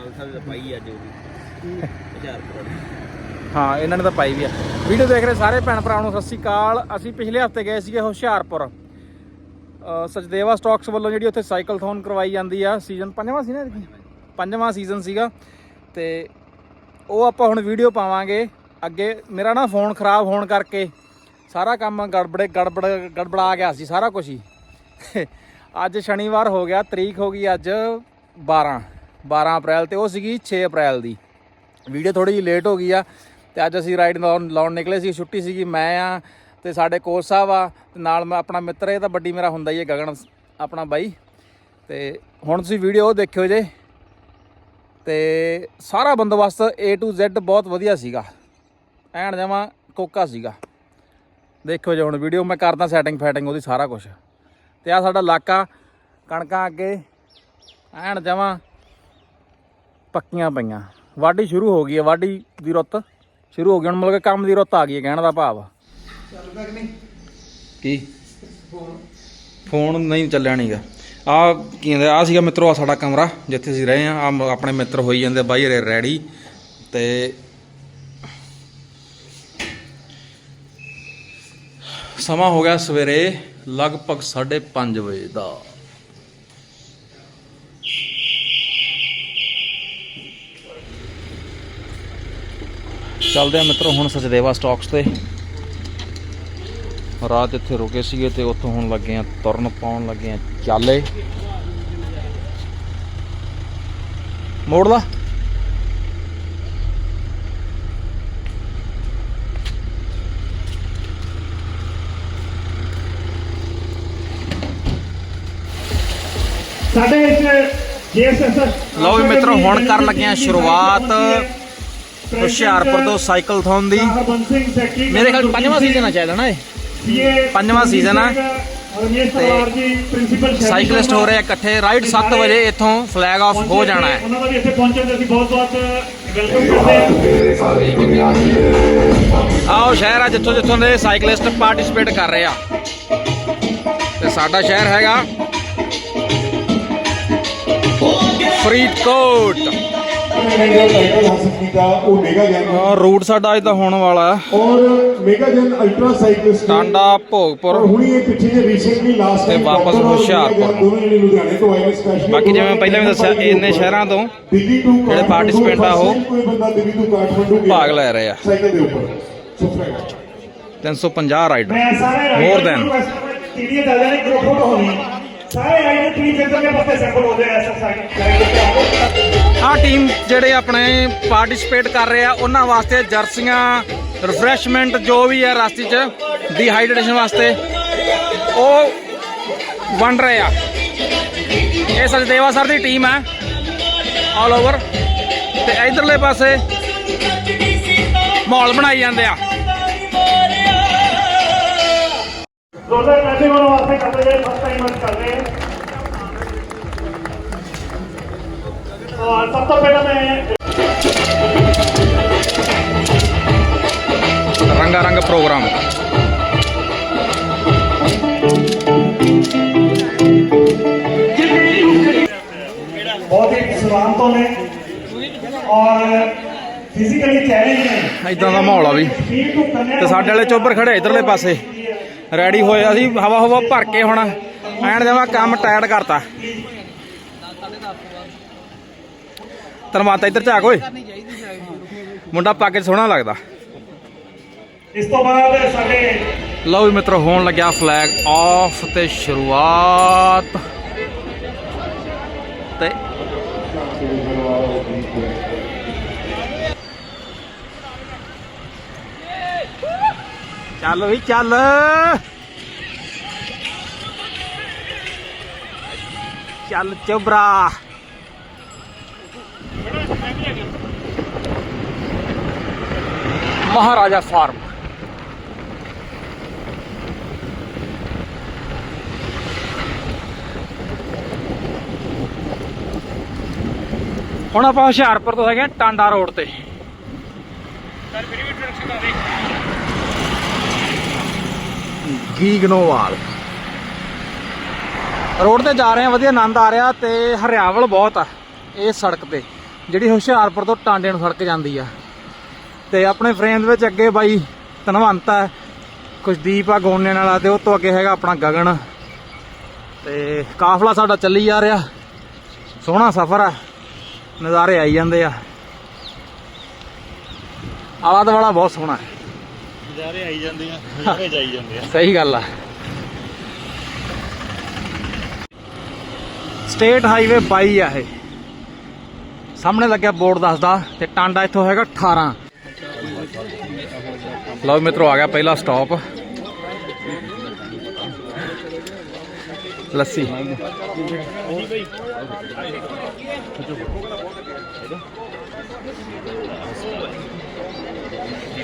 ਖਾਲਸਾ ਦੀ ਪਾਈ ਅੱਜ ਉਹ ਵੀ। 1000 ਕਰੋੜ। ਹਾਂ, ਇਹਨਾਂ ਨੇ ਤਾਂ ਪਾਈ ਵੀ ਆ। ਵੀਡੀਓ ਦੇਖ ਰਹੇ ਸਾਰੇ ਭੈਣ ਭਰਾਵਾਂ ਨੂੰ, ਸਤਿ ਸ੍ਰੀ ਅਕਾਲ। ਅਸੀਂ ਪਿਛਲੇ ਹਫ਼ਤੇ ਗਏ ਸੀਗੇ ਹੁਸ਼ਿਆਰਪੁਰ। ਸਚਦੇਵਾ ਸਟਾਕਸ ਵੱਲੋਂ ਜਿਹੜੀ ਉੱਥੇ ਸਾਈਕਲ ਸਾਈਕਲਥੋਨ ਕਰਵਾਈ ਜਾਂਦੀ ਆ ਸੀਜ਼ਨ ਪੰਜਵਾਂ ਸੀ ਨਾ ਐਤਕੀ? ਪੰਜਵਾਂ ਸੀਜ਼ਨ ਸੀਗਾ। ਤੇ ਉਹ ਆਪਾਂ ਹੁਣ ਵੀਡੀਓ ਪਾਵਾਂਗੇ। ਅੱਗੇ ਮੇਰਾ ਨਾ ਫੋਨ ਖਰਾਬ ਹੋਣ ਕਰਕੇ ਸਾਰਾ ਕੰਮ ਗੜਬੜੇ, ਗੜਬੜ, ਗੜਬੜਾ ਗਿਆ ਸੀ, ਸਾਰਾ ਕੁਝ ਹੀ। ਅੱਜ ਸ਼ਨੀਵਾਰ ਹੋ ਗਿਆ, ਤਰੀਕ ਹੋ ਗਈ ਅੱਜ 12 12 ਅਪ੍ਰੈਲ ਤੇ, ਉਹ ਸੀਗੀ 6 ਅਪ੍ਰੈਲ ਦੀ। ਵੀਡੀਓ ਥੋੜੀ ਜਿਹੀ ਲੇਟ ਹੋ ਗਈ ਆ ਤੇ ਅੱਜ ਅਸੀਂ ਰਾਈਡ ਲਾਉਣ ਲਾਉਣ ਨਿਕਲੇ ਸੀ, ਛੁੱਟੀ ਸੀਗੀ, ਮੈਂ ਆ ਤੇ ਸਾਡੇ ਕੋਚ ਸਾਹਿਬ ਆ ਤੇ ਨਾਲ ਮੈਂ ਆਪਣਾ ਮਿੱਤਰ ਇਹ ਤਾਂ ਵੱਡੀ ਮੇਰਾ ਹੁੰਦਾ ਹੀ ਹੈ ਗਗਨ, ਆਪਣਾ ਬਾਈ। ਤੇ ਹੁਣ ਤੁਸੀਂ ਵੀਡੀਓ ਉਹ ਦੇਖਿਓ ਜੇ। ਤੇ ਸਾਰਾ ਬੰਦੋਬਸਤ A to Z ਬਹੁਤ ਵਧੀਆ ਸੀਗਾ। ਐਨ ਜਮਾ ਕੋਕਾ ਸੀਗਾ। ਦੇਖਿਓ ਜੇ ਹੁਣ ਵੀਡੀਓ ਮੈਂ ਕਰਦਾ ਸੈਟਿੰਗ ਫੈਟਿੰਗ ਉਹਦੀ ਸਾਰਾ ਕੁਝ ਤੇ ਆ ਸਾਡਾ ਇਲਾਕਾ, ਕਣਕਾਂ ਅੱਗੇ। ਐਨ ਜਮਾ ਪੱਕੀਆਂ ਪਈਆਂ। ਵਾਢੀ ਸ਼ੁਰੂ ਹੋ ਗਈ ਹੈ ਵਾਢੀ ਦੀ ਰੁੱਤ। ਸ਼ੁਰੂ ਹੋ ਗਈ ਹੁਣ ਮਤਲਬ ਕਿ ਕੰਮ ਦੀ ਰੁੱਤ ਆ ਗਈ ਹੈ ਕਹਿਣ ਦਾ ਭਾਵ। ਕੀ ਫੋਨ। ਨਹੀਂ ਚੱਲਿਆ ਨਹੀਂਗਾ ਆ ਕੀ ਕਹਿੰਦੇ ਆ ਸੀਗਾ ਮਿੱਤਰੋ ਆ ਸਾਡਾ ਕਮਰਾ ਜਿੱਥੇ ਅਸੀਂ ਰਹੇ ਆ ਆ ਆਪਣੇ ਮਿੱਤਰ ਹੋਈ ਜਾਂਦੇ ਬਾਈ ਰੇ ਰੈਡੀ। ਤੇ ਸਮਾਂ ਹੋ ਗਿਆ ਸਵੇਰੇ ਲਗਭਗ 5:30 ਵਜੇ ਦਾ। ਚੱਲਦੇ ਆ ਮਿੱਤਰੋ ਹੁਣ ਸਚਦੇਵਾ ਸਟਾਕਸ ਤੇ। ਰਾਤ ਇੱਥੇ ਰੁਕੇ ਸੀਗੇ ਤੇ ਉੱਥੋਂ ਹੁਣ ਲੱਗੇ ਆ ਤੁਰਨ ਪਾਉਣ ਲੱਗੇ ਆ ਚਾਲੇ। ਮੋੜ ਲਾ। ਸਾਡੇ ਇਸ ਜੀਐਸਐਸ ਲਓ ਮਿੱਤਰੋ ਹੁਣ ਕਰਨ ਲੱਗੇ ਆ ਸ਼ੁਰੂਆਤ। ਹੁਸ਼ਿਆਰਪੁਰ ਤੋਂ ਦੀ। ਹਰਬੰਸ ਸਿੰਘ ਸੈਕਟਰੀ ਮੇਰੇ ਖਿਆਲ ਪੰਜਵਾਂ ਸੀਜ਼ਨ ਆ ਚਾਹੀਦਾ ਨਾ ਇਹ? ਪੰਜਵਾਂ season ਆ। ਸਾਈਕਲਿਸਟ ਹੋ ਰਹੇ ਆ ਇਕੱਠੇ ਰਾਈਟ 7 ਵਜੇ ਇੱਥੋਂ ਫਲੈਗ ਆਫ ਹੋ ਜਾਣਾ ਹੈ। ਉਹਨਾਂ ਦਾ ਵੀ ਇੱਥੇ ਪਹੁੰਚਣ ਤੇ ਅਸੀਂ ਬਹੁਤ ਬਹੁਤ ਵੈਲਕਮ ਕਰਦੇ ਹਾਂ। ਆਓ ਸ਼ਹਿਰ ਆ ਜਿੱਥੋਂ ਜਿੱਥੋਂ ਦੇ ਸਾਈਕਲਿਸਟ ਪਾਰਟਿਸਿਪੇਟ ਕਰ ਰਹੇ ਆ। ਤੇ ਸਾਡਾ ਸ਼ਹਿਰ ਹੈਗਾ ਫਰੀਦਕੋਟ। ਰੂਟ ਸਾਡਾ ਅੱਜ ਤਾਂ ਹੋਣ ਵਾਲਾ ਹੈ। ਔਰ ਮੇਗਾ ਜਨ ਅਲਟਰਾ ਸਾਈਕਲਿਸਟ ਟਾਂਡਾ ਭੋਗਪੁਰ। ਹੁਣੀ ਇਹ ਪਿੱਛੇ ਜੇ ਰੀਸੈਂਟਲੀ ਲਾਸਟ ਤੇ ਵਾਪਸ ਹੁਸ਼ਿਆਰਪੁਰ। ਨੇ ਬਾਕੀ ਜਿਵੇਂ ਪਹਿਲਾਂ ਵੀ ਦੱਸਿਆ ਇੰਨੇ ਸ਼ਹਿਰਾਂ ਤੋਂ ਦਿੱਲੀ ਤੋਂ ਜਿਹੜੇ participant ਆ ਉਹ ਕੋਈ ਬੰਦਾ ਦਿੱਲੀ ਤੋਂ ਕਾਠਮੰਡੂ ਗਿਆ। ਭਾਗ ਲੈ ਰਹੇ ਆ। ਸਾਈਕਲ ਦੇ ਉੱਪਰ। ਸੋ ਫਰੈਂਡ 350 ਰਾਈਡਰ ਮੈਂ ਸਾਰੇ More than. ਟੀਵੀ ਚੱਲ ਜਾਣੇ ਗਰੁੱਪ ਫੋਟੋ ਹੋਣੀ। ਸਾਰੇ ਰਾਈਡਰ ਚੱਲ ਕੇ ਪੱਤੇ ਸੈਂਪਲ ਹੋ ਜਾਏ ਐਸਾ ਸਾਈਡ ਆਹ ਟੀਮ ਜਿਹੜੇ ਆਪਣੇ ਪਾਰਟਿਸਿਪੇਟ ਕਰ ਰਹੇ ਆ, ਉਹਨਾਂ ਵਾਸਤੇ ਜਰਸੀਆਂ ਰਿਫਰੈਸ਼ਮੈਂਟ ਜੋ ਵੀ ਹੈ ਰਸਤੇ 'ਚ ਡੀਹਾਈਡਰੇਸ਼ਨ ਵਾਸਤੇ, ਉਹ ਵੰਡ ਰਹੇ ਆ। ਇਹ ਸਜਦੇਵਾ ਸਰ ਦੀ ਟੀਮ ਹੈ ਆਲ ਓਵਰ ਤੇ ਇਧਰਲੇ ਪਾਸੇ ਮਾਹੌਲ ਬਣਾਈ ਜਾਂਦੇ ਆ। ਦੋਸਤੋ ਪੈਸੇ ਵਾਸਤੇ ਕਰਦੇ ਜਿਹੜੇ ਫਸਟ ਟਾਈਮਰਸ ਕਰ ਰਹੇ ਸਭ ਤੋਂ ਪਹਿਲਾਂ ਮੈਂ ਰੰਗਾ ਰੰਗ ਪ੍ਰੋਗਰਾਮ। ਬਹੁਤ ਹੀ ਸਲਾਮ ਤੋਂ ਨੇ ਔਰ ਫਿਜ਼ੀਕਲੀ ਚੈਲੰਜ ਨੇ। ਇਦਾਂ ਦਾ ਮਾਹੌਲ ਆ ਵੀ। ਤੇ ਸਾਡੇ ਵਾਲੇ ਚੋਬਰ ਖੜੇ ਇਧਰਲੇ ਪਾਸੇ। ਰੈਡੀ ਹੋਏ ਅਸੀਂ ਹਵਾ ਹਵਾ ਭਰ ਕੇ ਹੁਣ ਐਨ ਜਮਾ ਕੰਮ ਟਾਇਰ ਕਰਤਾ। ਧਰਮਾਤਾ ਇੱਧਰ ਝਾਕ ਓਏ। ਮੁੰਡਾ ਪੱਗ 'ਚ ਸੋਹਣਾ ਲੱਗਦਾ। ਇਸ ਤੋਂ ਬਾਅਦ ਸਾਡੇ ਲਓ ਵੀ ਮਿੱਤਰੋ ਹੋਣ ਲੱਗਿਆ ਫਲੈਗ ਆਫ ਤੇ ਸ਼ੁਰੂਆਤ। ਤੇ ਚੱਲ ਵੀ ਚੱਲ। ਚੱਲ ਚੋਬਰਾ। ਮਹਾਰਾਜਾ ਫਾਰਮ। ਹੁਣ ਆਪਾਂ ਹੁਸ਼ਿਆਰਪੁਰ ਤੋਂ ਹੈਗੇ ਆ ਟਾਂਡਾ ਰੋਡ ਤੇ। ਗੀਗਨੋਵਾਲ ਰੋਡ ਤੇ ਜਾ ਰਹੇ ਆ ਵਧੀਆ ਆਨੰਦ ਆ ਰਿਹਾ ਤੇ ਹਰਿਆਵਲ ਬਹੁਤ ਆ ਇਹ ਸੜਕ ਤੇ ਜਿਹੜੀ ਹੁਸ਼ਿਆਰਪੁਰ ਤੋਂ ਟਾਂਡੇ ਨੂੰ ਸੜਕ ਜਾਂਦੀ ਆ। ਤੇ ਆਪਣੇ ਫਰੇਮ ਦੇ ਵਿੱਚ ਅੱਗੇ ਬਾਈ ਧਨਵੰਤ ਹੈ ਕੁਸ਼ਦੀਪ ਆ ਗੋਨੇ ਵਾਲਾ ਤੇ ਉਹ ਤੋਂ ਅੱਗੇ ਹੈਗਾ ਆਪਣਾ ਗਗਨ। ਤੇ ਕਾਫਲਾ ਸਾਡਾ ਚੱਲੀ ਜਾ ਰਿਹਾ। ਸੋਹਣਾ ਸਫ਼ਰ ਆ। ਨਜ਼ਾਰੇ ਆਈ ਜਾਂਦੇ ਆ। ਆਲਾ ਦੁਆਲਾ ਬਹੁਤ ਸੋਹਣਾ। ਹੈ ਨਜ਼ਾਰੇ ਆਈ ਜਾਂਦੇ ਆ ਨਜ਼ਾਰੇ ਜਾਈ ਜਾਂਦੇ ਆ। ਸਹੀ ਗੱਲ ਆ। ਸਟੇਟ ਹਾਈਵੇ 22 ਆ ਇਹ। ਸਾਹਮਣੇ ਲੱਗਿਆ ਬੋਰਡ ਦੱਸਦਾ ਤੇ ਟਾਂਡਾ ਇੱਥੋਂ ਹੈਗਾ 18 ਲਓ ਮਿੱਤਰੋ ਆ ਗਿਆ ਪਹਿਲਾ ਸਟਾਪ ਲੱਸੀ।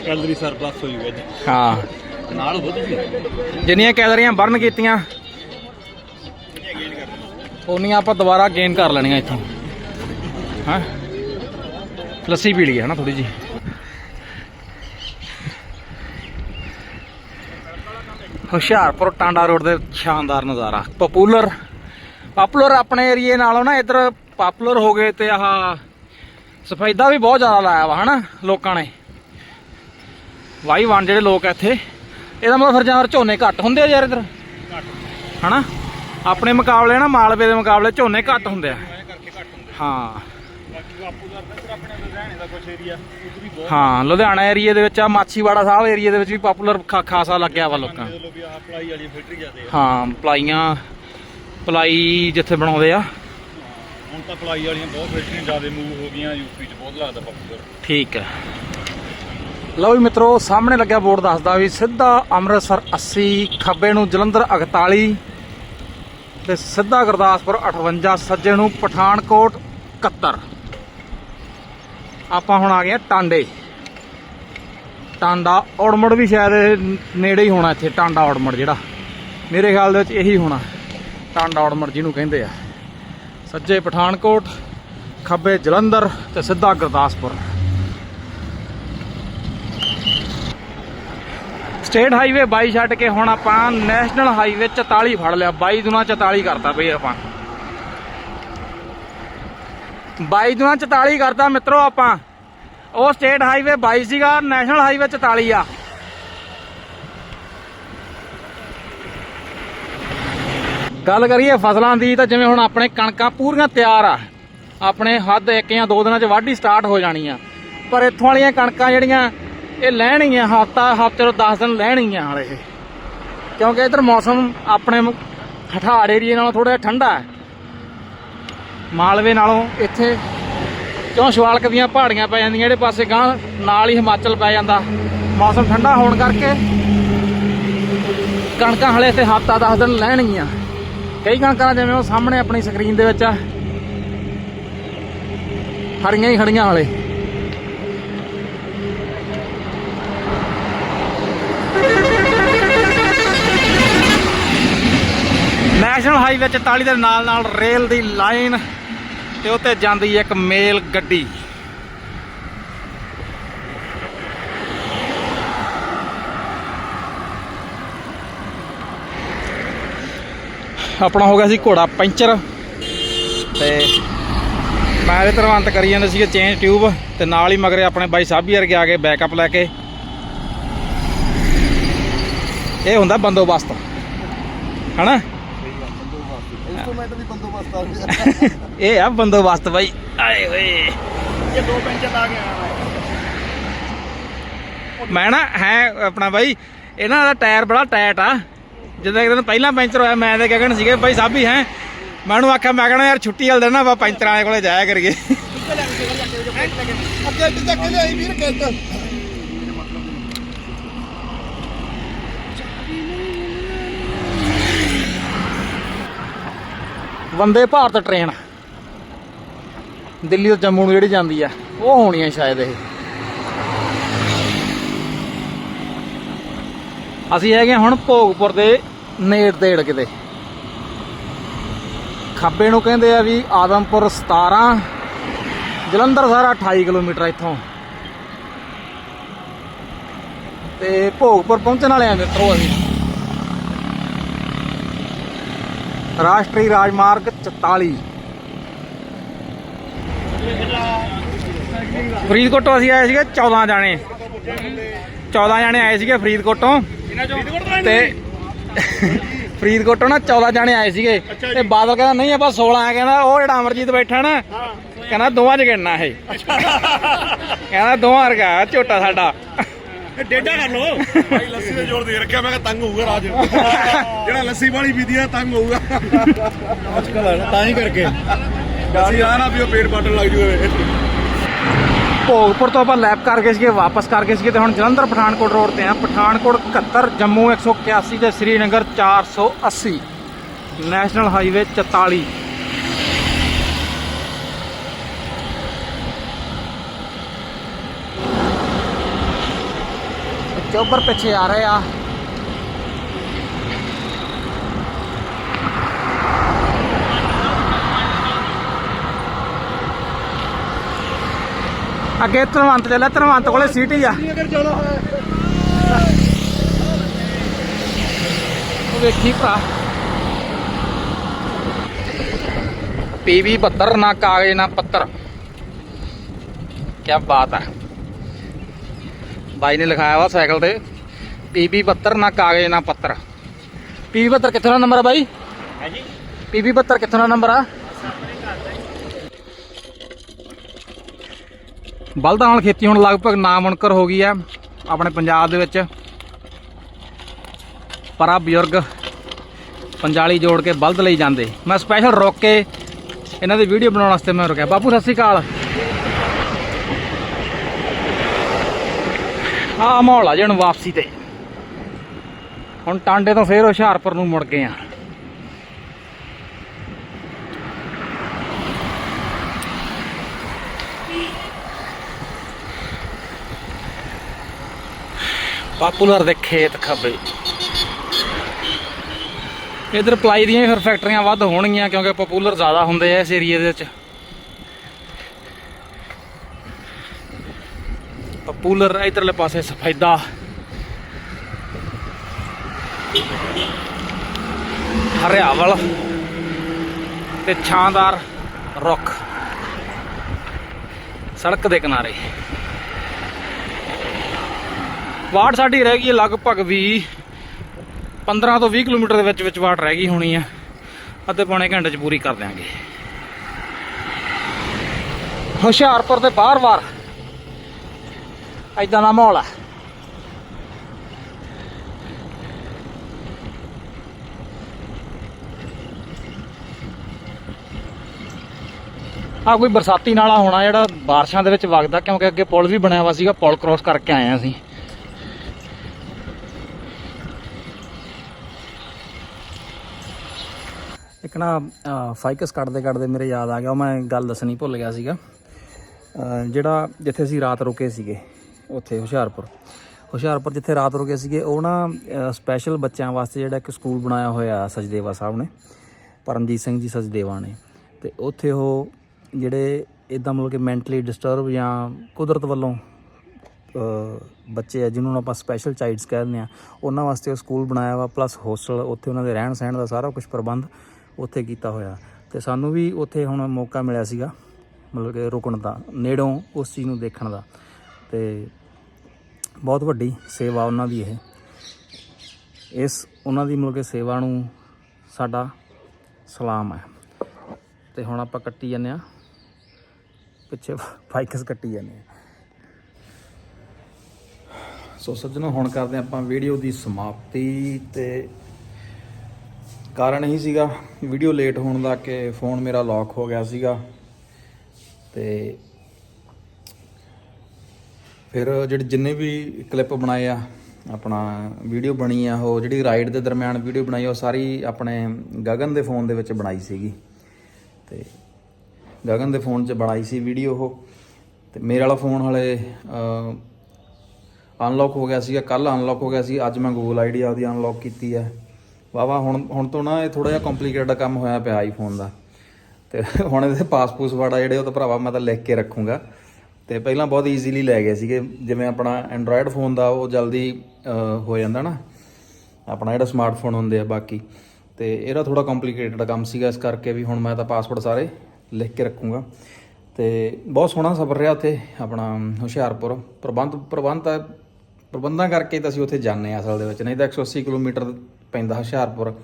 ਕੈਲਰੀ ਸਰਪਲਸ ਹੋਈ ਵਿੱਚ ਹਾਂ ਨਾਲ ਹੋ ਤੁਸੀਂ? ਜਿੰਨੀਆਂ ਕੈਲਰੀਆਂ ਬਰਨ ਕੀਤੀਆਂ ਉਨੀਆਂ ਆਪਾਂ ਦੁਬਾਰਾ ਗੇਨ ਕਰ ਲੈਣੀਆਂ ਇੱਥੋਂ। ਹਾਂ? ਲੱਸੀ ਪੀ ਲਈ ਹੈ ਨਾ ਥੋੜੀ ਜੀ ਹੁਸ਼ਿਆਰਪੁਰ ਟਾਂਡਾ ਰੋਡ ਦੇ ਸ਼ਾਨਦਾਰ ਨਜ਼ਾਰਾ। ਪਪੂਲਰ ਪਪੂਲਰ ਆਪਣੇ ਏਰੀਏ ਨਾਲੋਂ ਨਾ ਇਧਰ ਪਪੂਲਰ ਹੋ ਗਏ ਤੇ ਆਹ ਸਫੈਦਾ ਵੀ ਬਹੁਤ ਜ਼ਿਆਦਾ ਲਾਇਆ ਵਾ ਹਨਾ ਲੋਕਾਂ ਨੇ। ਵਾਈ ਵਨ ਜਿਹੜੇ ਲੋਕ ਇੱਥੇ ਇਹਦਾ ਮਤਲਬ ਫਿਰ ਜਾਂ ਝੋਨੇ ਘੱਟ ਹੁੰਦੇ ਆ ਯਾਰ ਇਧਰ। ਹਨਾ ਆਪਣੇ ਮੁਕਾਬਲੇ ਨਾ ਮਾਲਵੇ ਦੇ ਮੁਕਾਬਲੇ ਝੋਨੇ ਘੱਟ ਹੁੰਦੇ ਆ। ਹਾਂ। ਹਾਂ ਲੁਧਿਆਣਾ ਏਰੀਏ ਦੇ ਵਿੱਚ ਆ ਮਾਛੀਵਾੜਾ ਸਾਹਿਬ ਏਰੀਏ ਦੇ ਵਿੱਚ ਵੀ ਪਪੂਲਰ ਖਾਸਾ ਲੱਗਿਆ ਵਾ ਲੋਕਾਂ ਨੂੰ। ਚਲੋ ਵੀ ਆਹ ਪਲਾਈ ਵਾਲੀ ਫੈਕਟਰੀ ਜਾਂਦੇ ਆ। ਹਾਂ ਪਲਾਈਆਂ ਪਲਾਈ ਜਿੱਥੇ ਬਣਾਉਂਦੇ ਆ। ਹੁਣ ਤਾਂ ਪਲਾਈ ਵਾਲੀਆਂ ਬਹੁਤ ਫੈਕਟਰੀਆਂ ਜ਼ਿਆਦਾ ਮੂਵ ਹੋ ਗਈਆਂ ਯੂਪੀ 'ਚ ਬਹੁਤ ਲੱਗਦਾ ਪਪੂਲਰ ਠੀਕ ਹੈ। ਲਓ ਵੀ ਮਿੱਤਰੋ ਸਾਹਮਣੇ ਲੱਗਿਆ ਬੋਰਡ ਦੱਸਦਾ ਵੀ ਸਿੱਧਾ ਅੰਮ੍ਰਿਤਸਰ 80 ਖੱਬੇ ਨੂੰ ਜਲੰਧਰ 41 ਤੇ ਸਿੱਧਾ ਗੁਰਦਾਸਪੁਰ 58 ਸੱਜੇ ਨੂੰ ਪਠਾਨਕੋਟ 71 ਆਪਾਂ ਹੁਣ ਆ ਗਏ ਹਾਂ ਟਾਂਡੇ। ਟਾਂਡਾ ਔੜਮੜ ਵੀ ਸ਼ਾਇਦ ਨੇੜੇ ਹੀ ਹੋਣਾ ਇੱਥੇ, ਟਾਂਡਾ ਔੜਮੜ ਜਿਹੜਾ। ਮੇਰੇ ਖਿਆਲ ਦੇ ਵਿੱਚ ਇਹੀ ਹੋਣਾ, ਟਾਂਡਾ ਔੜਮੜ ਜਿਹਨੂੰ ਕਹਿੰਦੇ ਆ। ਸੱਜੇ ਪਠਾਨਕੋਟ, ਖੱਬੇ ਜਲੰਧਰ ਤੇ ਸਿੱਧਾ ਗੁਰਦਾਸਪੁਰ। ਸਟੇਟ ਹਾਈਵੇ 22 ਛੱਡ ਕੇ ਹੁਣ ਆਪਾਂ ਨੈਸ਼ਨਲ ਹਾਈਵੇ 44 ਫੜ ਲਿਆ 22 ਦੁਨਾ 44 ਕਰਤਾ ਬਈ ਆਪਾਂ। 22 ਦੁਨਾ 44 ਕਰਤਾ ਮਿੱਤਰੋ ਆਪਾਂ। ਉਹ ਸਟੇਟ ਹਾਈਵੇ 22 ਸੀਗਾ ਨੈਸ਼ਨਲ ਹਾਈਵੇ 44 ਆ। ਗੱਲ ਕਰੀਏ ਫਸਲਾਂ ਦੀ ਤਾਂ ਜਿਵੇਂ ਹੁਣ ਆਪਣੇ ਕਣਕਾਂ ਪੂਰੀਆਂ ਤਿਆਰ ਆ, ਆਪਣੇ ਹੱਦ ਇੱਕ ਜਾਂ ਦੋ ਦਿਨਾਂ 'ਚ ਵਾਢੀ ਸਟਾਰਟ ਹੋ ਜਾਣੀ ਆ। ਪਰ ਇੱਥੋਂ ਵਾਲੀਆਂ ਕਣਕਾਂ ਜਿਹੜੀਆਂ, ਇਹ ਲੈਣਗੀਆਂ, ਹਫਤਾ ਹਫ਼ਤੇ ਤੋਂ 10 ਦਿਨ ਲੈਣਗੀਆਂ ਹਾਲੇ ਕਿਉਂਕਿ ਇਧਰ ਮੌਸਮ ਆਪਣੇ ਮ- ਠਠਾੜ ਏਰੀਏ ਨਾਲੋਂ ਥੋੜਾ ਜਿਹਾ ਠੰਡਾ ਹੈ। ਮਾਲਵੇ ਨਾਲੋਂ ਇੱਥੇ ਕਿਉਂ ਸ਼ਵਾਲਕ ਦੀਆਂ ਪਹਾੜੀਆਂ ਪੈ ਜਾਂਦੀਆਂ, ਜਿਹੜੇ ਪਾਸੇ ਗਾਂ ਨਾਲ ਹੀ ਹਿਮਾਚਲ ਪੈ ਜਾਂਦਾ। ਮੌਸਮ ਠੰਡਾ ਹੋਣ ਕਰਕੇ ਕਣਕਾਂ ਹਲੇ ਇੱਥੇ ਹਫਤਾ 10 ਦਿਨ ਲੈਣਗੀਆਂ। ਕਈ ਕਣਕਾਂ ਜਿਵੇਂ ਉਹ ਸਾਹਮਣੇ ਆਪਣੀ ਸਕਰੀਨ ਦੇ ਵਿੱਚ ਆ। ਹਰੀਆਂ ਹੀ ਖੜੀਆਂ ਹਲੇ। ਨੈਸ਼ਨਲ ਹਾਈਵੇ 44 ਦੇ ਨਾਲ ਨਾਲ ਰੇਲ ਦੀ ਲਾਈਨ ਤੇ ਉੱਤੇ ਜਾਂਦੀ ਹੈ ਇੱਕ ਮੇਲ ਗੱਡੀ। ਆਪਣਾ ਹੋ ਗਿਆ ਸੀ ਘੋੜਾ ਪੈਂਚਰ। ਤੇ ਮੈਂ ਇਹ ਤਰਵੰਤ ਕਰੀ ਜਾਂਦੇ ਸੀਗੇ ਚੇਂਜ ਟਿਊਬ ਤੇ ਨਾਲ ਹੀ ਮਗਰੇ ਆਪਣੇ ਬਾਈ ਸਾਬੀ ਵਰਗੇ ਆ ਕੇ ਬੈਕਅਪ ਲੈ ਕੇ। ਇਹ ਹੁੰਦਾ ਬੰਦੋਬਸਤ, ਹਨਾ? ਇੰਸਟਰੂਮੈਂਟ ਵੀ ਬੰਦੋਬਸਤ ਆ ਗਿਆ। ਇਹ ਆ ਬੰਦੋਬਸਤ ਬਾਈ। ਆਏ ਹੋਏ। ਇਹ ਦੋ ਪੈਂਚਰ ਲਾ ਕੇ ਆਇਆ ਮੈਂ। ਨਾ ਹੈ ਆਪਣਾ ਬਾਈ ਇਹਨਾਂ ਦਾ ਟਾਇਰ ਬੜਾ ਟਾਈਟ ਆ। ਜਦੋਂ ਇੱਕ ਦਿਨ ਪਹਿਲਾਂ ਪੈਂਚਰ ਹੋਇਆ ਮੈਂ ਤੇ ਗਗਨ ਸੀਗੇ ਬਾਈ ਸਾਬੀ ਹੈ? ਮੈਂ ਉਹਨੂੰ ਆਖਿਆ ਮੈਂ ਕਹਣਾ ਯਾਰ ਛੁੱਟੀ ਵਾਲੇ ਦਿਨ ਨਾ ਆਪਾਂ ਪੈਂਚਰਾਂ ਵਾਲੇ ਕੋਲੇ ਜਾਇਆ ਕਰੀਏ। ਅੱਗੇ ਅੱਗੇ ਤੱਕ ਲਿਆਈ ਵੀਰ ਕਿੱਟ ਵੰਦੇ ਭਾਰਤ ਟ੍ਰੇਨ ਦਿੱਲੀ ਤੋਂ ਜੰਮੂ ਨੂੰ ਜਿਹੜੀ ਜਾਂਦੀ ਆ, ਉਹ ਹੋਣੀ ਆ ਸ਼ਾਇਦ ਇਹ। ਅਸੀਂ ਹੈਗੇ ਹਾਂ ਹੁਣ ਭੋਗਪੁਰ ਦੇ ਨੇੜ ਤੇੜ ਕਿਤੇ। ਖੱਬੇ ਨੂੰ ਕਹਿੰਦੇ ਆ ਵੀ ਆਦਮਪੁਰ 17 ਜਲੰਧਰ ਸਾਰਾ 28 ਕਿਲੋਮੀਟਰ ਇੱਥੋਂ। ਤੇ ਭੋਗਪੁਰ ਪਹੁੰਚਣ ਵਾਲੇ ਆ ਮਿੱਤਰੋ ਅਸੀਂ। ਰਾਸ਼ਟਰੀ ਰਾਜਮਾਰਗ 44 ਫਰੀਦਕੋਟੋਂ ਅਸੀਂ ਆਏ ਸੀਗੇ 14 ਜਾਣੇ। 14 ਜਾਣੇ ਆਏ ਸੀਗੇ ਫਰੀਦਕੋਟੋਂ। ਤੇ ਫਰੀਦਕੋਟੋਂ ਨਾ 14 ਜਾਣੇ ਆਏ ਸੀਗੇ। ਤੇ ਬਾਦਲ ਕਹਿੰਦਾ ਨਹੀਂ ਆਪਾਂ 16 ਆ। ਕਹਿੰਦਾ ਉਹ ਜਿਹੜਾ ਅਮਰਜੀਤ ਬੈਠਾ ਨਾ ਕਹਿੰਦਾ ਦੋਵਾਂ ਚ ਗਿਣਨਾ ਇਹ। ਕਹਿੰਦਾ ਦੋਵਾਂ ਵਰਗਾ ਝੋਟਾ ਸਾਡਾ। ਡੇਡਾ ਕਰ ਲੋ ਭਾਈ ਲੱਸੀ ਦੇ ਜੋਰ ਦੇ ਰੱਖਿਆ ਮੈਂ ਕਿਹਾ ਤੰਗ ਹੋਊਗਾ ਰਾਜ। ਜਿਹੜਾ ਲੱਸੀ ਵਾਲੀ ਪੀਦੀ ਆ ਤੰਗ ਹੋਊਗਾ। ਮੁਸ਼ਕਲ ਹੈ ਤਾਂ ਹੀ ਕਰਕੇ। ਅਸੀਂ ਆ ਨਾ ਵੀ ਉਹ ਪੇਟ ਪਾਟਣ ਲੱਗ ਜੂਏ ਭੋਗਪੁਰ ਤੋਂ ਆਪਾਂ ਲੈਪ ਕਰ ਗਏ ਸੀਗੇ ਵਾਪਸ ਕਰ ਗਏ ਸੀਗੇ ਤੇ ਹੁਣ ਜਲੰਧਰ ਪਠਾਨਕੋਟ ਰੋਡ ਤੇ ਆ। ਪਠਾਨਕੋਟ 71 ਜੰਮੂ 181 ਤੇ ਸ੍ਰੀਨਗਰ 480 ਨੈਸ਼ਨਲ ਹਾਈਵੇ 44 ਚੌਬਰ ਪਿੱਛੇ ਆ ਰਹੇ ਆ। ਅੱਗੇ ਧਰਵੰਤ ਚੱਲਿਆ ਧਰਵੰਤ ਕੋਲੇ ਸੀਟ ਹੀ ਆ। ਉਹ ਵੇਖੀ ਭਰਾ। ਪੀਵੀ 72 ਨਾ ਕਾਗਜ਼ ਨਾ ਪੱਤਰ। ਕੀ ਬਾਤ ਹੈ ਬਾਈ ਨੇ ਲਿਖਾਇਆ ਵਾ ਸਾਈਕਲ ਤੇ ਪੀਵੀ 72 ਨਾ ਕਾਗਜ਼ ਨਾ ਪੱਤਰ। ਪੀਵੀ 72 ਕਿੱਥੋਂ ਦਾ ਨੰਬਰ ਆ ਬਾਈ? ਹੈ ਜੀ ਪੀਵੀ 72 ਕਿੱਥੋਂ ਦਾ ਨੰਬਰ ਆ? ਬਲਦਾਂ ਨਾਲ ਖੇਤੀ ਹੁਣ ਲਗਭਗ ਨਾਮੁਨਕਰ ਹੋ ਗਈ ਆ ਆਪਣੇ ਪੰਜਾਬ ਦੇ ਵਿੱਚ। ਪਰ ਆ ਬਜ਼ੁਰਗ ਪੰਜਾਲੀ ਜੋੜ ਕੇ ਬਲਦ ਲਈ ਜਾਂਦੇ। ਮੈਂ ਸਪੈਸ਼ਲ ਰੋਕ ਕੇ ਇਹਨਾਂ ਦੀ ਵੀਡੀਓ ਬਣਾਉਣ ਵਾਸਤੇ ਮੈਂ ਰੁਕਿਆ। ਬਾਪੂ ਸਤਿ ਸ਼੍ਰੀ ਅਕਾਲ। ਆ ਮਾਹੌਲ ਆ ਜਣ ਵਾਪਸੀ ਤੇ। ਹੁਣ ਟਾਂਡੇ ਤੋਂ ਫੇਰ ਹੁਸ਼ਿਆਰਪੁਰ ਨੂੰ ਮੁੜ ਗਏ ਆ। ਪਾਪੂਲਰ ਦੇ ਖੇਤ ਖੱਬੇ। ਇਧਰ ਪਲਾਈ ਦੀਆਂ ਫਿਰ ਫੈਕਟਰੀਆਂ ਵੱਧ ਹੋਣਗੀਆਂ ਕਿਉਂਕਿ ਪਪੂਲਰ ਜ਼ਿਆਦਾ ਹੁੰਦੇ ਆ ਇਸ ਏਰੀਏ ਦੇ ਵਿੱਚ। ਪਪੂਲਰ ਇਧਰਲੇ ਪਾਸੇ ਸਫੈਦਾ। ਹਰਿਆਵਲ ਤੇ ਛਾਂਦਾਰ ਰੁੱਖ। ਸੜਕ ਦੇ ਕਿਨਾਰੇ। ਵਾਟ ਸਾਡੀ ਰਹਿ ਗਈ ਹੈ ਲਗਭਗ 20 15 ਤੋਂ 20 ਕਿਲੋਮੀਟਰ ਦੇ ਵਿੱਚ ਵਿੱਚ ਵਾਟ ਰਹਿ ਗਈ ਹੋਣੀ ਆ ਅੱਧੇ ਪੌਣੇ ਘੰਟੇ ਚ ਪੂਰੀ ਕਰ ਦਿਆਂਗੇ। ਹੁਸ਼ਿਆਰਪੁਰ ਦੇ ਬਾਹਰ-ਬਾਹਰ ਐਦਾਂ ਦਾ ਮਾਹੌਲ ਆ ਆ ਕੋਈ ਬਰਸਾਤੀ ਨਾਲਾ ਹੋਣਾ ਜਿਹੜਾ ਬਾਰਿਸ਼ਾਂ ਦੇ ਵਿੱਚ ਵਗਦਾ, ਕਿਉਂਕਿ ਅੱਗੇ ਪੁਲ ਵੀ ਬਣਿਆ ਹੋਇਆ ਸੀਗਾ, ਪੁਲ ਕ੍ਰੋਸ ਕਰਕੇ ਆਏ ਆ ਅਸੀਂ। ਇੱਕ ਨਾ ਫਾਈਕਸ ਕੱਢਦੇ ਕੱਢਦੇ ਮੇਰੇ ਯਾਦ ਆ ਗਿਆ, ਉਹ ਮੈਂ ਗੱਲ ਦੱਸਣੀ ਭੁੱਲ ਗਿਆ ਸੀਗਾ। ਜਿਹੜਾ ਜਿੱਥੇ ਅਸੀਂ ਰਾਤ ਰੁਕੇ ਸੀਗੇ ਉੱਥੇ ਹੁਸ਼ਿਆਰਪੁਰ। ਹੁਸ਼ਿਆਰਪੁਰ ਜਿੱਥੇ ਰਾਤ ਰੁਕੇ ਸੀਗੇ, ਉਹ ਨਾ ਸਪੈਸ਼ਲ ਬੱਚਿਆਂ ਵਾਸਤੇ ਜਿਹੜਾ ਇੱਕ ਸਕੂਲ ਬਣਾਇਆ ਹੋਇਆ ਸਜਦੇਵਾ ਸਾਹਿਬ ਨੇ, ਪਰਮਜੀਤ ਸਿੰਘ ਜੀ ਸਜਦੇਵਾ ਨੇ। ਤੇ ਉੱਥੇ ਉਹ ਜਿਹੜੇ ਇਦਾਂ ਮਤਲਬ ਕਿ ਮੈਂਟਲੀ ਡਿਸਟਰਬ ਜਾਂ ਕੁਦਰਤ ਵੱਲੋਂ ਬੱਚੇ ਆ, ਜਿਹਨੂੰ ਆਪਾਂ ਸਪੈਸ਼ਲ ਚਾਈਲਡਸ ਕਹਿੰਦੇ ਆ, ਉਹਨਾਂ ਵਾਸਤੇ ਉਹ ਸਕੂਲ ਬਣਾਇਆ ਵਾ ਪਲੱਸ ਹੋਸਟਲ ਉੱਥੇ ਉਹਨਾਂ ਦੇ ਰਹਿਣ ਸਹਿਣ ਦਾ ਸਾਰਾ ਕੁਝ ਪ੍ਰਬੰਧ ਉੱਥੇ ਕੀਤਾ ਹੋਇਆ। ਤੇ ਸਾਨੂੰ ਵੀ ਉੱਥੇ ਹੁਣ ਮੌਕਾ ਮਿਲਿਆ ਸੀਗਾ, ਮਤਲਬ ਕਿ ਰੁਕਣ ਦਾ, ਨੇੜੋਂ ਉਸ ਚੀਜ਼ ਨੂੰ ਦੇਖਣ ਦਾ। ਤੇ ਬਹੁਤ ਵੱਡੀ ਸੇਵਾ ਉਹਨਾਂ ਦੀ ਇਹ। ਇਸ ਉਹਨਾਂ ਦੀ ਮਤਲਬ ਕਿ ਸੇਵਾ ਨੂੰ ਸਾਡਾ ਸਲਾਮ ਹੈ। ਤੇ ਹੁਣ ਆਪਾਂ ਕੱਟੀ ਜਾਂਦੇ ਆ ਪਿੱਛੇ ਫਾਈਕਸ ਕੱਟੀ ਜਾਂਦੇ ਆ ਸੋ ਸੱਜਣੋ, ਹੁਣ ਕਰਦੇ ਹਾਂ ਆਪਾਂ ਵੀਡੀਓ ਦੀ ਸਮਾਪਤੀ ਤੇ ਕਾਰਨ ਇਹੀ ਸੀਗਾ, ਵੀਡੀਓ ਲੇਟ ਹੋਣ ਦਾ ਕਿ ਫੋਨ ਮੇਰਾ ਲੌਕ ਹੋ ਗਿਆ ਸੀਗਾ। ਤੇ ਫਿਰ ਜਿਹੜੇ ਜਿੰਨੇ ਵੀ ਕਲਿੱਪ ਬਣਾਏ ਆ, ਆਪਣਾ ਵੀਡੀਓ ਬਣੀ ਆ, ਉਹ ਜਿਹੜੀ ਰਾਈਡ ਦੇ ਦਰਮਿਆਨ ਵੀਡੀਓ ਬਣਾਈ ਉਹ ਸਾਰੀ ਆਪਣੇ ਗਗਨ ਦੇ ਫੋਨ ਦੇ ਵਿੱਚ ਬਣਾਈ ਸੀਗੀ। ਤੇ ਗਗਨ ਦੇ ਫੋਨ 'ਚ ਬਣਾਈ ਸੀ ਵੀਡੀਓ ਉਹ। ਤੇ ਮੇਰੇ ਵਾਲਾ ਫੋਨ ਹਲੇ ਅਨਲੌਕ ਹੋ ਗਿਆ ਸੀਗਾ ਕੱਲ ਅਨਲੌਕ ਹੋ ਗਿਆ ਸੀ, ਅੱਜ ਮੈਂ ਗੂਗਲ ਆਈਡੀ ਆਪਦੀ ਅਨਲੌਕ ਕੀਤੀ ਹੈ ਵਾਵਾ ਹੁਣ ਹੁਣ ਤੋਂ ਨਾ ਇਹ ਥੋੜਾ ਜਿਹਾ ਕੰਪਲਿਕੇਟਡ ਕੰਮ ਹੋਇਆ ਪਿਆ ਆਈਫੋਨ ਦਾ। ਤੇ ਹੁਣ ਇਹਦੇ ਪਾਸਪੋਰਟ ਵਾੜਾ ਜਿਹੜੇ ਉਹ ਤਾਂ ਭਰਾਵਾ ਮੈਂ ਤਾਂ ਲਿਖ ਕੇ ਰੱਖੂੰਗਾ। ਤੇ ਪਹਿਲਾਂ ਬਹੁਤ ਈਜ਼ੀਲੀ ਲੈ ਗਏ ਸੀਗੇ। ਜਿਵੇਂ ਆਪਣਾ ਐਂਡਰੋਇਡ ਫੋਨ ਦਾ ਉਹ ਜਲਦੀ ਹੋ ਜਾਂਦਾ ਨਾ। ਆਪਣਾ ਜਿਹੜਾ ਸਮਾਰਟਫੋਨ ਹੁੰਦੇ ਆ ਬਾਕੀ। ਤੇ ਇਹਦਾ ਥੋੜਾ ਕੰਪਲਿਕੇਟਡ ਕੰਮ ਸੀਗਾ, ਇਸ ਕਰਕੇ ਵੀ ਹੁਣ ਮੈਂ ਤਾਂ ਪਾਸਵਰਡ ਸਾਰੇ ਲਿਖ ਕੇ ਰੱਖੂੰਗਾ। ਤੇ ਬਹੁਤ ਸੋਹਣਾ ਸਫ਼ਰ ਰਿਹਾ ਉੱਥੇ, ਆਪਣਾ ਹੁਸ਼ਿਆਰਪੁਰ। ਪ੍ਰਬੰਧ ਪ੍ਰਬੰਧ ਤਾਂ, ਪ੍ਰਬੰਧਾਂ ਕਰਕੇ ਤਾਂ ਅਸੀਂ ਉੱਥੇ ਜਾਂਦੇ ਆ ਅਸਲ ਦੇ ਵਿੱਚ। ਨਹੀਂ ਤਾਂ 180 ਕਿਲੋਮੀਟਰ ਪੈਂਦਾ ਹੁਸ਼ਿਆਰਪੁਰ।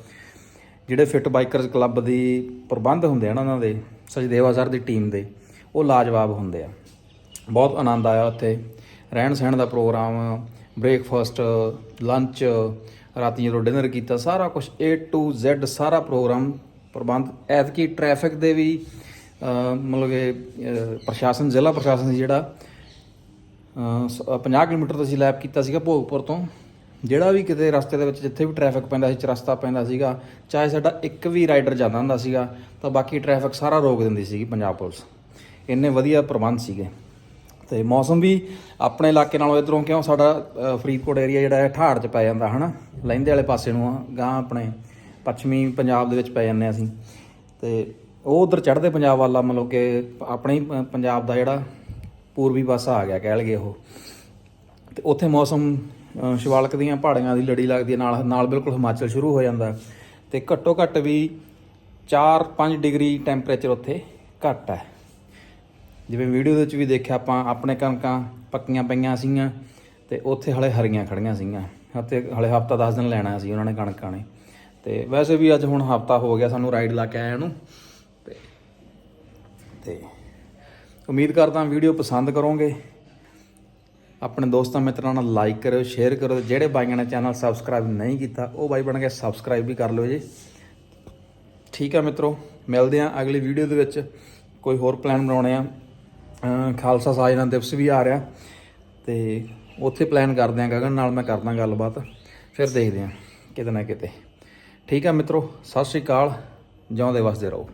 ਜਿਹੜੇ ਫਿੱਟ ਬਾਈਕਰਸ ਕਲੱਬ ਦੀ ਪ੍ਰਬੰਧ ਹੁੰਦੇ ਆ ਨਾ ਉਹਨਾਂ ਦੇ, ਸਚਦੇਵਾ ਸਰ ਦੀ ਟੀਮ ਦੇ, ਉਹ ਲਾਜਵਾਬ ਹੁੰਦੇ ਆ। ਬਹੁਤ ਆਨੰਦ ਆਇਆ ਉੱਥੇ। ਰਹਿਣ ਸਹਿਣ ਦਾ ਪ੍ਰੋਗਰਾਮ ਬ੍ਰੇਕਫਾਸਟ ਲੰਚ ਰਾਤੀ ਜਦੋਂ ਡਿਨਰ ਕੀਤਾ ਸਾਰਾ ਕੁਝ A to Z ਸਾਰਾ ਪ੍ਰੋਗਰਾਮ ਪ੍ਰਬੰਧ। ਐਤਕੀ ਟ੍ਰੈਫਿਕ ਦੇ ਵੀ ਮਤਲਬ ਕਿ ਪ੍ਰਸ਼ਾਸਨ ਜ਼ਿਲ੍ਹਾ ਪ੍ਰਸ਼ਾਸਨ ਸੀ ਜਿਹੜਾ ਸ- ਅਹ, 50 ਕਿਲੋਮੀਟਰ ਤੋਂ ਅਸੀਂ ਲੈਪ ਕੀਤਾ ਸੀਗਾ ਭੋਗਪੁਰ ਤੋਂ। ਜਿਹੜਾ ਵੀ ਕਿਤੇ ਰਸਤੇ ਦੇ ਵਿੱਚ ਜਿੱਥੇ ਵੀ ਟ੍ਰੈਫਿਕ ਪੈਂਦਾ ਸੀ ਚਰਸਤਾ ਪੈਂਦਾ ਸੀਗਾ ਚਾਹੇ ਸਾਡਾ ਇੱਕ ਵੀ ਰਾਈਡਰ ਜਾਂਦਾ ਹੁੰਦਾ ਸੀਗਾ ਤਾਂ ਬਾਕੀ ਟ੍ਰੈਫਿਕ ਸਾਰਾ ਰੋਕ ਦਿੰਦੀ ਸੀਗੀ ਪੰਜਾਬ ਪੁਲਿਸ। ਇੰਨੇ ਵਧੀਆ ਪ੍ਰਬੰਧ ਸੀਗੇ। ਤੇ ਮੌਸਮ ਵੀ ਆਪਣੇ ਇਲਾਕੇ ਨਾਲੋਂ ਇਧਰੋਂ ਕਿਉਂ ਸਾਡਾ ਫਰੀਦਕੋਟ ਏਰੀਆ ਜਿਹੜਾ ਹੈ ਠਾੜ 'ਚ ਪੈ ਜਾਂਦਾ, ਹਨਾ? ਲਹਿੰਦੇ ਵਾਲੇ ਪਾਸੇ ਨੂੰ ਆ ਗਾਂ ਆਪਣੇ ਪੱਛਮੀ ਪੰਜਾਬ ਦੇ ਵਿੱਚ ਪੈ ਜਾਂਦੇ ਹਾਂ ਅਸੀਂ। ਤੇ ਉਹ ਉਧਰ ਚੜ੍ਹਦੇ ਪੰਜਾਬ ਵਾਲਾ ਮਤਲਬ ਕਿ ਆਪਣੇ ਹੀ ਪੰਜਾਬ ਦਾ ਜਿਹੜਾ ਪੂਰਬੀ ਪਾਸਾ ਆ ਗਿਆ ਕਹਿ ਲਈਏ ਉਹ। ਤੇ ਉੱਥੇ ਮੌਸਮ ਸ਼ਿਵਾਲਕ ਦੀਆਂ ਪਹਾੜੀਆਂ ਦੀ ਲੜੀ ਲੱਗਦੀ ਹੈ, ਨਾਲ ਨਾਲ ਬਿਲਕੁਲ ਹਿਮਾਚਲ ਸ਼ੁਰੂ ਹੋ ਜਾਂਦਾ। ਹੈ। ਤੇ ਘੱਟੋ ਘੱਟ ਵੀ 4-5 ਡਿਗਰੀ ਟੈਂਪਰੇਚਰ ਉੱਥੇ ਘੱਟ ਹੈ। ਜਿਵੇਂ ਵੀਡੀਓ ਦੇ ਵਿੱਚ ਵੀ ਦੇਖਿਆ ਆਪਾਂ, ਆਪਣੇ ਕਣਕਾਂ ਪੱਕੀਆਂ ਪਈਆਂ ਸੀਗੀਆਂ ਤੇ ਉੱਥੇ ਹਲੇ ਹਰੀਆਂ ਖੜੀਆਂ ਸੀਗੀਆਂ। ਅਤੇ ਹਲੇ ਹਫਤਾ 10 ਦਿਨ ਲੈਣਾ ਸੀ ਉਹਨਾਂ ਨੇ ਕਣਕਾਂ ਨੇ। ਤੇ ਵੈਸੇ ਵੀ ਅੱਜ ਹੁਣ ਹਫਤਾ ਹੋ ਗਿਆ ਸਾਨੂੰ ਰਾਈਡ ਲਾ ਕੇ ਆਇਆ ਨੂੰ। ਤੇ ਤੇ ਉਮੀਦ ਕਰਦਾ ਵੀਡੀਓ ਪਸੰਦ ਕਰੋਗੇ। ਆਪਣੇ ਦੋਸਤਾਂ ਮਿੱਤਰਾਂ ਨਾਲ ਲਾਈਕ ਕਰਿਓ ਸ਼ੇਅਰ ਕਰਿਓ ਤੇ ਜਿਹੜੇ ਬਾਈਆਂ ਨੇ ਚੈਨਲ ਸਬਸਕ੍ਰਾਈਬ ਨਹੀਂ ਕੀਤਾ, ਉਹ ਬਾਈ ਬਣ ਕੇ ਸਬਸਕ੍ਰਾਈਬ ਵੀ ਕਰ ਲਿਓ ਜੀ। ਠੀਕ ਆ ਮਿੱਤਰੋ, ਮਿਲਦੇ ਆ ਅਗਲੀ ਵੀਡੀਓ ਦੇ ਵਿੱਚ। ਕੋਈ ਹੋਰ ਪਲਾਨ ਬਣਾਉਣੇ ਆ ਖਾਲਸਾ ਸਾਜਨਾ ਦਿਵਸ ਵੀ ਆ ਰਿਹਾ ਤੇ ਉੱਥੇ ਪਲਾਨ ਕਰਦੇ ਆ ਗਗਨ, ਨਾਲ ਮੈਂ ਕਰਦਾ ਗੱਲਬਾਤ, ਫਿਰ ਦੇਖਦੇ ਆ ਕਿਤੇ ਨਾ ਕਿਤੇ। ਠੀਕ ਆ ਮਿੱਤਰੋ, ਸਤਿ ਸ਼੍ਰੀ ਅਕਾਲ, ਜਿਉਂਦੇ ਵਸਦੇ ਰਹੋ।